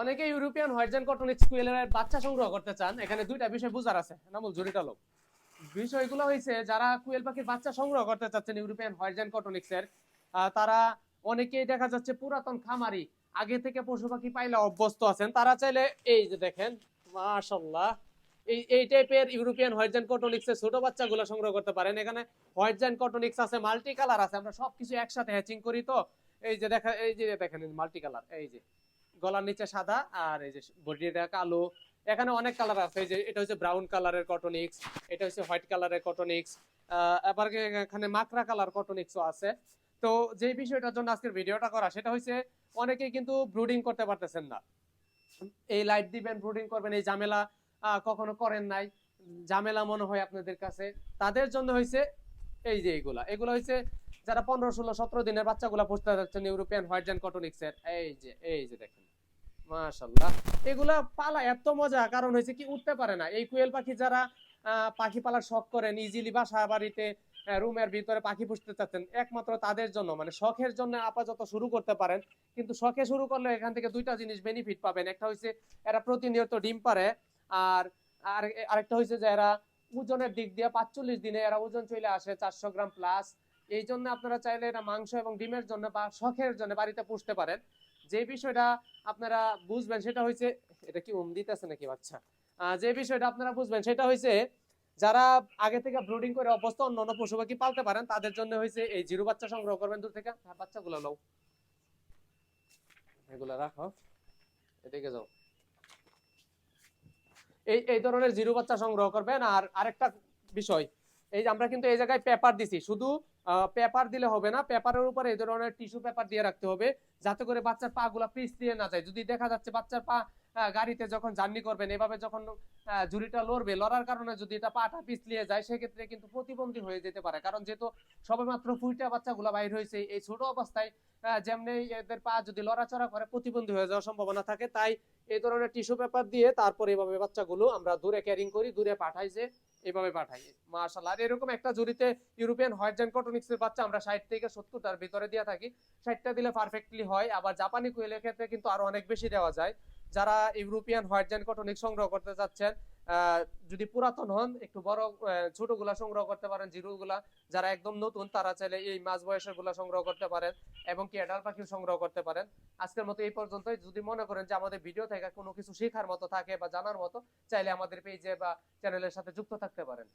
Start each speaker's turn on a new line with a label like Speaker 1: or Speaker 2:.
Speaker 1: অনেকে European হোয়াইটজেন cotton স্কুয়েলের বাচ্চা সংগ্রহ করতে চান। এখানে দুইটা বিষয় বুঝার আছে। নামুল জড়িত লোক বিষয়গুলো হয়েছে যারা কুয়েল পাখির বাচ্চা সংগ্রহ করতে চাচ্ছেন ইউরোপিয়ান হোয়াইটজেন কটনিক্সের তারা অনেকেই দেখা যাচ্ছে পুরাতন খামারি, আগে থেকে পশু পাখি পাইলে অভ্যস্ত আছেন। তারা চাইলে এই যে দেখেন মাশাল্লাহ এই এই টাইপের ইউরোপিয়ান হোয়াইটজেন কটনিক্স এর ছোট বাচ্চাগুলো সংগ্রহ করতে পারেন। এখানে হোয়াইট হোয়াইটজেন কটনিক্স আছে মাল্টি কালার আছে। আমরা সবকিছু একসাথে হ্যাচিং করি তো। এই যে দেখা, এই যে দেখেন মাল্টি কালার এই যে। গলার নিচে সাদা আর এই যে বডিটা কালো। এখানে অনেক কালার আছে যে এটা হচ্ছে ব্রাউন কালারের কটনিক্স এটা হচ্ছে হোয়াইট কালারের কটনিক্স আবার এখানে মাকড়া কালার কটনিক্সও আছে। তো যে বিষয়টার জন্য আজকের ভিডিওটা করা, সেটা হচ্ছে অনেকেই কিন্তু ব্রুডিং করতে পারতেছেন না। এই লাইট দিবেন ব্রুডিং করবেন, এই ঝামেলা কখনো করেন নাই। ঝামেলা মনে হয় আপনাদের কাছে। তাদের জন্য হয়েছে এই যে এগুলা। এগুলো হয়েছে যারা পনেরো, ষোলো, সতেরো দিনের বাচ্চাগুলা পুষতে যাচ্ছেন ইউরোপিয়ান হোয়াইট অ্যান্ড কটনিক্স এর এই যে এই যে দেখেন, মাশাল্লাহ। এগুলা পালা এত মজা, কারণ হয়েছে কি, উঠতে পারে না। এই কুয়েল পাখি যারা পাখি পালার শখ করেন ইজিলি বাসা বাড়িতে রুমের ভিতরে পাখি পুষতে চাচ্ছেন, একমাত্র তাদের জন্য মানে শখের জন্য আপাতত শুরু করতে পারেন। কিন্তু শখে শুরু করলে এখান থেকে দুইটা জিনিস বেনিফিট পাবেন। একটা হচ্ছে এরা প্রতিনিয়ত ডিম পারে আর আর, আরেকটা হচ্ছে যে এরা ওজনের দিক দিয়ে পাঁচচল্লিশ দিনে এরা ওজন চলে আসে চারশো গ্রাম প্লাস এই জন্য আপনারা চাইলে এটা মাংস এবং ডিমের জন্য বা শখের জন্য বাড়িতে পুষতে পারেন। যে বিষয়টা আপনারা বুঝবেন সেটা হচ্ছে এটা কি উম দিতেছে নাকি বাচ্চা? যে বিষয়টা আপনারা বুঝবেন সেটা হচ্ছে যারা আগে থেকে ব্রুডিং করে অভ্যস্ত অন্য অন্য পশু পাখি পালতে পারেন তাদের জন্য হয়েছে এই জিরো বাচ্চা সংগ্রহ করবেন দূর থেকে। হ্যাঁ, বাচ্চাগুলো লও। এগুলো রাখো। এদিকে যাও। এই এই ধরনের জিরো বাচ্চা সংগ্রহ করবেন। আর আরেকটা বিষয় এই যে আমরা কিন্তু এই জায়গায় পেপার দিছি। শুধু পেপার দিলে হবে না পেপারের উপরে এই ধরনের টিস্যু পেপার দিয়ে রাখতে হবে, যাতে করে বাচ্চার পা গুলা পিস দিয়ে না যায়। যদি দেখা যাচ্ছে বাচ্চার পা গাড়িতে যখন জার্নি করবেন, এভাবে যখন ঝুড়িটা লড়বে, লড়ার কারণে যদি এটা পাটা পিছলিয়ে যায়, সেক্ষেত্রে কিন্তু প্রতিবন্ধী হয়ে যেতে পারে। কারণ যেহেতু সবেমাত্র ফুইটা বাচ্চাগুলা বাইর হয়েছে, এই ছোট অবস্থায় যেমনি এদের পা যদি লড়াচড়া করে, প্রতিবন্ধী হয়ে যাওয়ার সম্ভাবনা থাকে। তাই এই ধরনের টিস্যু পেপার দিয়ে তারপর এভাবে বাচ্চাগুলো আমরা দূরে ক্যারিং করি, দূরে পাঠাই যে এভাবে পাঠাই। মাশাআল্লাহ। আর এরকম একটা জুড়িতে ইউরোপিয়ান হোয়াইট জেন কটনিক্স এর বাচ্চা আমরা ষাট থেকে সত্তরটার ভিতরে দিয়ে থাকি। ষাটটা দিলে পারফেক্টলি হয়। আবার জাপানি কুয়েলের ক্ষেত্রে কিন্তু আরও অনেক বেশি দেওয়া যায়। যারা ইউরোপিয়ান হোয়াইট জেন কটনিক্স সংগ্রহ করতে চাচ্ছেন যদি পুরাতন হন, একটু বড় ছোট ছোটগুলা সংগ্রহ করতে পারেন, জিরোগুলা। যারা একদম নতুন, তারা চাইলে এই মাছ বয়সেরগুলা সংগ্রহ করতে পারেন, এবং কি এডাল পাখি সংগ্রহ করতে পারেন। আজকের মতো এই পর্যন্ত যদি মনে করেন যে আমাদের ভিডিও থেকে কোনো কিছু শেখার মতো থাকে বা জানার মতো, চাইলে আমাদের পেজে বা চ্যানেলের সাথে যুক্ত থাকতে পারেন।